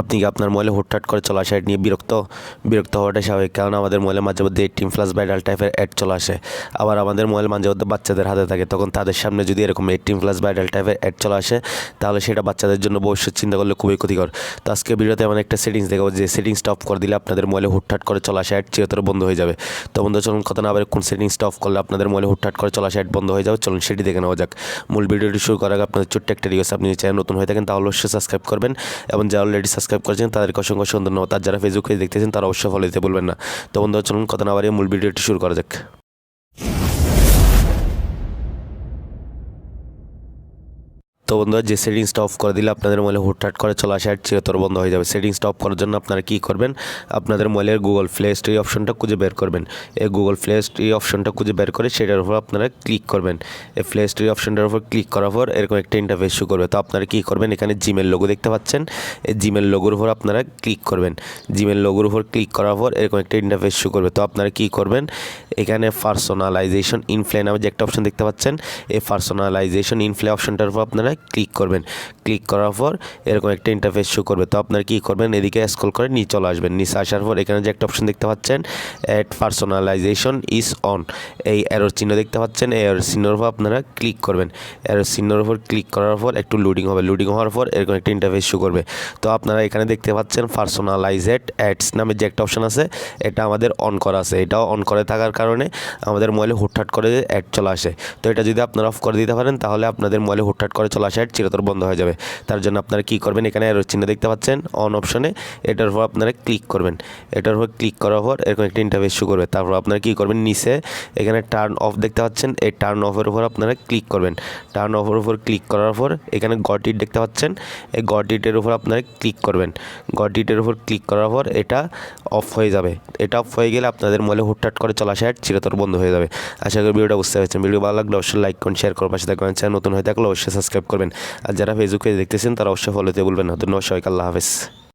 আপনি কি আপনার মোবাইলে হুটহাট করে চলা আসে, নিয়ে বিরক্ত বিরক্ত হওয়াটাই স্বাভাবিক। কারণ আমাদের মোবাইলে মাঝে মধ্যে এইটিন প্লাস ভাইরাল টাইপের অ্যাড চলে আসে। আবার আমাদের মোবাইল মাঝে মধ্যে বাচ্চাদের হাতে থাকে, তখন তাদের সামনে যদি এরকম এইটিন প্লাস ভাইরাল টাইপের অ্যাড চলে আসে, তাহলে সেটা বাচ্চাদের জন্য ভবিষ্যৎ চিন্তা করলে খুবই ক্ষতিকর। তো আজকে ভিডিওতে এমন একটা সেটিংস দেখাবো, যে সেটিংসটা অফ করে দিলে আপনাদের মোবাইলে হুটহাট করে চলা আসে অ্যাড চিরতর বন্ধ হয়ে যাবে। তো বন্ধু চলুন কথা না আবার কোন সেটিংসটা অফ করলে আপনাদের মোবাইলে হুটহাট করে চলা আসে অ্যাড বন্ধ হয়ে যাবে, চলুন সেটি দেখে নেওয়া যাক। মূল ভিডিওটি শুরু করার আগে আপনাদের ছোট্ট একটা রিকোয়েস্ট আপনি চ্যানেল নতুন হয়ে থাকেন, তাহলে অবশ্যই সাবস্ক্রাইব করবেন। এবং যারা অলরেডি সাবস্ক্রাইব করেছেন, তাদেরকে অসংখ্য অসংখ্য ধন্যবাদ। আর যারা ফেসবুক পেজ দেখতেছেন, তারা অবশ্যই ফলো দিতে বলবেন না। তো বন্ধু চলুন কথা না বাড়িয়ে মূল ভিডিওটি শুরু করা যাক। তো বন্ধুরা, যে সেটিংসটা অফ করে দিলে আপনাদের মোবাইলে হুটহাট করে চলা আসে চিরতর বন্ধ হয়ে যাবে। সেটিংসটা অফ করার জন্য আপনারা কী করবেন? আপনাদের মোবাইলের গুগল প্লে স্টোরি অপশনটা খুঁজে বের করবেন। এই গুগল প্লে স্টোরি অপশনটা খুঁজে বের করে সেটার উপর আপনারা ক্লিক করবেন। এই প্লে স্টোরি অপশনটার উপর ক্লিক করার পর এরকম একটা ইন্টারফেস শো করবে। তো আপনারা কী করবেন? এখানে জিমেল লোগো দেখতে পাচ্ছেন। এই জিমেল লোগোর উপর আপনারা ক্লিক করবেন। জিমেল লোগোর উপর ক্লিক করার পর এরকম একটা ইন্টারফেস শো করবে। তো আপনারা কী করবেন? এখানে পার্সোনালাইজেশন ইনফ্লে নামে যে একটা অপশন দেখতে পাচ্ছেন। এই পার্সোনালাইজেশন ইনফ্লে অপশনটার উপর আপনারা ক্লিক করবেন। ক্লিক করার পর এরকম একটা ইন্টারফেস শো করবে। তো আপনারা কী করবেন? এদিকে স্ক্রল করে নিচে চলে আসবেন। নিচে আসার পর এখানে যে একটা অপশন দেখতে পাচ্ছেন অ্যাড পার্সোনালাইজেশন ইজ অন এই এরোর চিহ্ন দেখতে পাচ্ছেন, এই এরোর চিহ্নর উপর আপনারা ক্লিক করবেন। এরোর চিহ্নর উপর ক্লিক করার পর একটু লোডিং হবে। লোডিং হওয়ার পর এরকম একটা ইন্টারফেস শো করবে। তো আপনারা এখানে দেখতে পাচ্ছেন পার্সোনালাইজেড অ্যাডস নামে যে একটা অপশন আছে, এটা আমাদের অন করা আছে। এটাও অন করে থাকার কারণে আমাদের মোবাইলে হুটহাট করে অ্যাড চলে আসে। তো এটা যদি আপনারা অফ করে দিতে পারেন, তাহলে আপনাদের মোবাইলে হুটহাট করে চলে অ্যাড চিরতর বন্ধ হয়ে যাবে। তার জন্য আপনারা কী করবেন? এখানে এরো চিহ্ন দেখতে পাচ্ছেন অন অপশনে এটার উপর আপনারা ক্লিক করবেন। এটার উপর ক্লিক করার পর এরকম একটা ইন্টারফেস শো করবে। তারপর আপনারা কী করবেন? নিচে এখানে টার্ন অফ দেখতে পাচ্ছেন। এই টার্ন অফের উপর আপনারা ক্লিক করবেন। টার্ন অফের উপর ক্লিক করার পর এখানে গট ইট দেখতে পাচ্ছেন। এই গট ইটের উপর আপনারা ক্লিক করবেন। গট ইটের উপর ক্লিক করার পর এটা অফ হয়ে যাবে। এটা অফ হয়ে গেলে আপনাদের মোবাইলে হুটহাট করে চলা আসে চিরতর বন্ধ হয়ে যাবে। আশা করি ভিডিওটা বুঝতে পারছেন। ভিডিও ভালো লাগলে অবশ্যই লাইক করুন শেয়ার করুন পাশে থাকবেন। চ্যানেল নতুন হয়ে থাকলে অবশ্যই সাবস্ক্রাইব করবেন। আর যারা ফেসবুকে দেখতেছেন তারা অবশ্যই ফলো দিতে বলবেন না। ধন্যবাদ সবাইকে আল্লাহ হাফেজ।